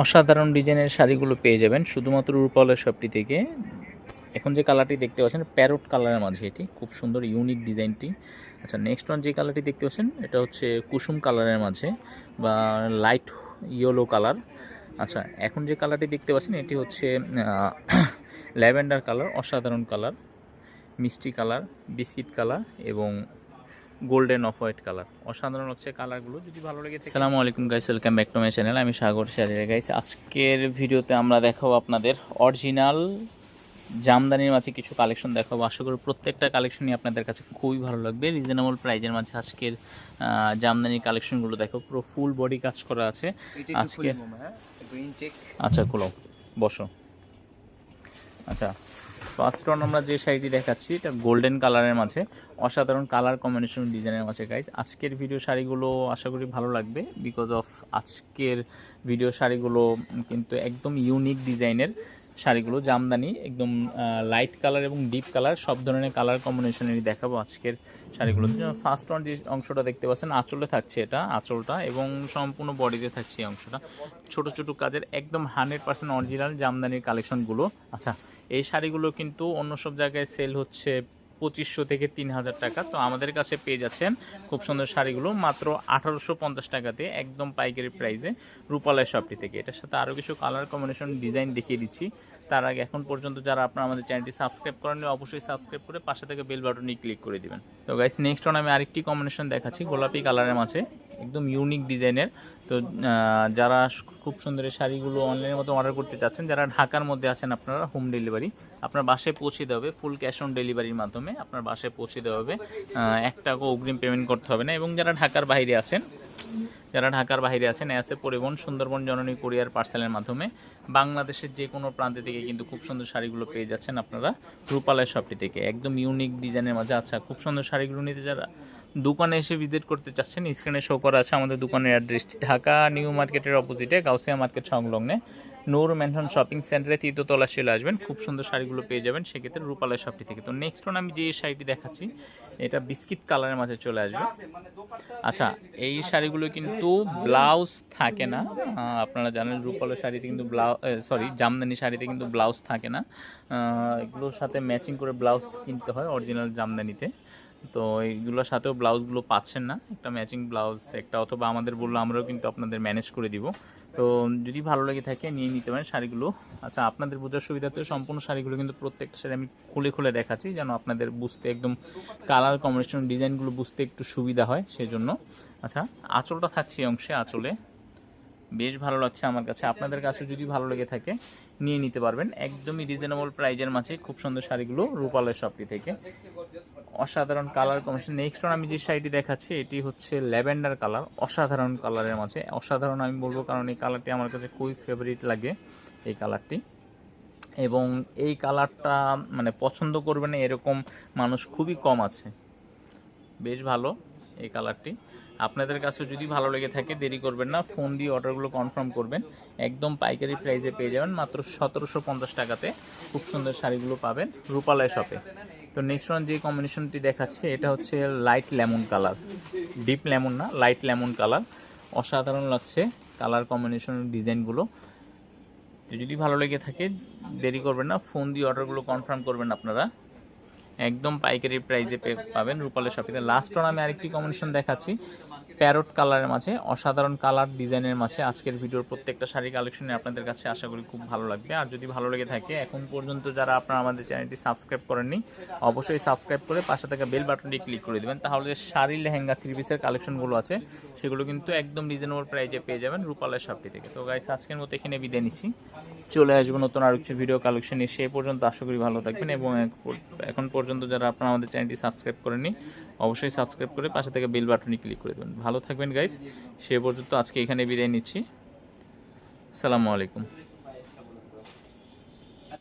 অসাধারণ ডিজাইনের শাড়িগুলো পেয়ে যাবেন, শুধুমাত্র রূপালের শপটি থেকে। এখন যে কালারটি দেখতে পাচ্ছেন, প্যারোট কালারের মাঝে এটি, খুব সুন্দর ইউনিক ডিজাইনটি। আচ্ছা নেক্সট ওয়ান যে কালারটি দেখতে পাচ্ছেন, এটা হচ্ছে কুসুম কালারের মাঝে বা লাইট ইয়েলো কালার আচ্ছা এখন যে কালারটি দেখতে পাচ্ছেন, এটি হচ্ছে ল্যাভেন্ডার কালার অসাধারণ কালার মিষ্টি কালার বিস্কিট কালার এবং গোল্ডেন অফ হোয়াইট কালার। অসাধারণ হচ্ছে কালারগুলো। যদি ভালো লেগে থাকে সালামু আলাইকুম guys welcome back to my channel আমি সাগর শাহরিয়া গাইস আজকের ভিডিওতে আমরা দেখাবো আপনাদের অরিজিনাল জামদানির মাঝে কিছু কালেকশন দেখাবো। আশা করি প্রত্যেকটা কালেকশনই আপনাদের কাছে খুবই ভালো লাগবে। রিজনেবল প্রাইজের মাঝে আজকের জামদানির কালেকশনগুলো দেখো। পুরো ফুল বডি কাজ করা আছে। আজকে আচ্ছা খোলো। বসো। আচ্ছা। ফার্স্ট অন আমরা যে শাড়িটি দেখাচ্ছি, এটা গোল্ডেন কালারের মাঝে। অসাধারণ কালার কম্বিনেশন ডিজাইনের মাঝে গাইজ আজকের ভিডিও শাড়িগুলো আশা করি ভালো লাগবে বিকজ অফ আজকের ভিডিও শাড়িগুলো কিন্তু একদম ইউনিক ডিজাইনের শাড়িগুলো জামদানি একদম লাইট কালার এবং ডিপ কালার সব ধরনের কালার কম্বিনেশনেরই দেখাবো আজকের শাড়িগুলো। ফার্স্ট ওয়ান যে অংশটা দেখতে পাচ্ছেন আঁচলে থাকছে এটা আঁচলটা এবং সম্পূর্ণ বডিতে থাকছে এই অংশটা। ছোট ছোট কাজের একদম হান্ড্রেড পার্সেন্ট অরিজিনাল জামদানির কালেকশনগুলো আচ্ছা এই শাড়িগুলো কিন্তু অন্য সব জায়গায় সেল হচ্ছে পঁচিশশো থেকে তিন হাজার টাকা। তো আমাদের কাছে পেয়ে যাচ্ছেন খুব সুন্দর শাড়িগুলো, মাত্র আঠারোশো পঞ্চাশ টাকাতে একদম পাইকারি প্রাইসে রূপালয় শপটি থেকে। এটার সাথে আরও কিছু কালার কম্বিনেশন ডিজাইন দেখিয়ে দিচ্ছি। তার আগে এখন পর্যন্ত যারা আপনারা আমাদের চ্যানেলটি সাবস্ক্রাইব করেননি, অবশ্যই সাবস্ক্রাইব করে পাশে থেকে বেল বাটনে ক্লিক করে দিবেন। তো গাইস নেক্সট অন আমি আরেকটি কম্বিনেশন দেখাচ্ছি গোলাপি কালারের মাঝে, একদম ইউনিক ডিজাইনের তো যারা খুব সুন্দর এই শাড়িগুলো অনলাইনের মধ্যে অর্ডার করতে চাচ্ছেন, যারা ঢাকার মধ্যে আছেন আপনারা হোম ডেলিভারি আপনার বাসায় পৌঁছে দেওয়া হবে ফুল ক্যাশ অন ডেলিভারির মাধ্যমে আপনার বাসায় পৌঁছে দেওয়া হবে। এক টাকা অগ্রিম পেমেন্ট করতে হবে না। এবং যারা ঢাকার বাইরে আছেন যারা ঢাকার বাইরে আছেন এসে পরিবহন, সুন্দরবন, জননী কুরিয়ার পার্সেলের মাধ্যমে। বাংলাদেশের যে কোনো প্রান্তে থেকে কিন্তু খুব সুন্দর শাড়িগুলো পেয়ে যাচ্ছেন আপনারা রূপালয় শপটি থেকে। একদম ইউনিক ডিজাইনের মাঝে। আচ্ছা খুব সুন্দর শাড়িগুলো নিতে যারা দোকানে এসে ভিজিট করতে চাচ্ছেন স্ক্রিনে শো করা আছে আমাদের দোকানের অ্যাড্রেসটি ঢাকা নিউ মার্কেটের অপোজিটে গাউসিয়া মার্কেট সংলগ্নে। নূর ম্যানশন শপিং সেন্টারে তৃতীয়তলা চলে আসবেন। খুব সুন্দর শাড়িগুলো পেয়ে যাবেন, সেক্ষেত্রে রূপালয় শপটি থেকে। তো নেক্সট ওন আমি যে শাড়িটি দেখাচ্ছি, এটা বিস্কিট কালারের মাঝে চলে আসবে। আচ্ছা এই শাড়িগুলো কিন্তু ব্লাউজ থাকে না। আপনারা জানেন রূপালের শাড়িতে কিন্তু ব্লাউজ সরি জামদানি শাড়িতে কিন্তু ব্লাউজ থাকে না। এগুলোর সাথে ম্যাচিং করে ব্লাউজ কিনতে হয় অরিজিনাল জামদানিতে। তো এইগুলোর সাথেও ব্লাউজগুলো পাচ্ছেন না। একটা ম্যাচিং ব্লাউজ, একটা অথবা আমাদের বলল আমরাও কিন্তু আপনাদের ম্যানেজ করে দিব। তো যদি ভালো লেগে থাকে নিয়ে নিতে পারেন শাড়িগুলো। আচ্ছা আপনাদের বোঝার সুবিধাতে সম্পূর্ণ শাড়িগুলো কিন্তু প্রত্যেকটা শাড়ি আমি খুলে খুলে দেখাচ্ছি যেন আপনাদের বুঝতে একদম কালার কম্বিনেশন ডিজাইনগুলো বুঝতে একটু সুবিধা হয় সেজন্য। আচ্ছা আঁচলটা থাকছে অংশে, আঁচলে। বেশ ভালো লাগছে আমার কাছে। আপনাদের কাছে যদি ভালো লেগে থাকে, নিয়ে নিতে পারবেন। একদমই রিজনেবল প্রাইজের মাঝে খুব সুন্দর শাড়িগুলো রূপালয় শপটি থেকে। অসাধারণ কালার কম্বিনেশন নেক্সট আমি যে শাড়িটি দেখাচ্ছি, এটি হচ্ছে ল্যাভেন্ডার কালার অসাধারণ কালারের মাঝে। অসাধারণ আমি বলব কারণ এই কালারটি আমার কাছে খুবই ফেভারিট লাগে, এই কালারটি এবং এই কালারটা মানে পছন্দ করবে না এরকম মানুষ খুবই কম আছে। বেশ ভালো। এই কালারটি। আপনাদের কাছে যদি ভালো লেগে থাকে, দেরি করবেন না, ফোন দিয়ে অর্ডারগুলো কনফার্ম করবেন। একদম পাইকারি প্রাইসে পেয়ে যাবেন মাত্র সতেরোশো পঞ্চাশ টাকাতে। খুব সুন্দর শাড়িগুলো পাবেন রূপালয় শপে তো নেক্সট ওয়ান যে কম্বিনেশনটি দেখাচ্ছে, এটা হচ্ছে light lemon colour deep lemon না লাইট লেমন কালার অসাধারণ লাগছে কালার কম্বিনেশন ডিজাইনগুলো যদি ভালো লেগে থাকে, দেরি করবেন না, ফোন দিয়ে অর্ডারগুলো কনফার্ম করবেন আপনারা। একদম পাইকারি প্রাইসে পাবেন রূপালের শপিতে লাস্ট আমি আরেকটি কম্বিনেশন দেখাচ্ছি। প্যারট কালারের মাঝে, অসাধারণ কালার ডিজাইনের মাঝে আজকের ভিডিওর প্রত্যেকটা শাড়ি কালেকশনে আপনাদের কাছে আশা করি খুব ভালো লাগবে। আর যদি ভালো লেগে থাকে, এখন পর্যন্ত যারা আপনারা আমাদের চ্যানেলটি সাবস্ক্রাইব করেননি, অবশ্যই সাবস্ক্রাইব করে পাশে থাকা বেল বাটনটি ক্লিক করে দেবেন। তাহলে যে শাড়ি লেহেঙ্গা থ্রি পিসের কালেকশনগুলো আছে, সেগুলো কিন্তু একদম রিজনেবল প্রাইজে পেয়ে যাবেন রূপালের শপটি থেকে। তো গাইস আজকের মতো এখানে বিদায় নিচ্ছি। চলে আসব নতুন আর কিছু ভিডিও কালেকশন নিয়ে সে পর্যন্ত আশা করি ভালো থাকবেন এবং এখন পর্যন্ত যারা আপনারা আমাদের চ্যানেলটি সাবস্ক্রাইব করেননি, অবশ্যই সাবস্ক্রাইব করে পাশে থেকে বেল বাটনে ক্লিক করে দেবেন। ভালো থাকবেন গাইস সে পর্যন্ত আজকে এখানে বিদায় নিচ্ছি। সালামু আলাইকুম।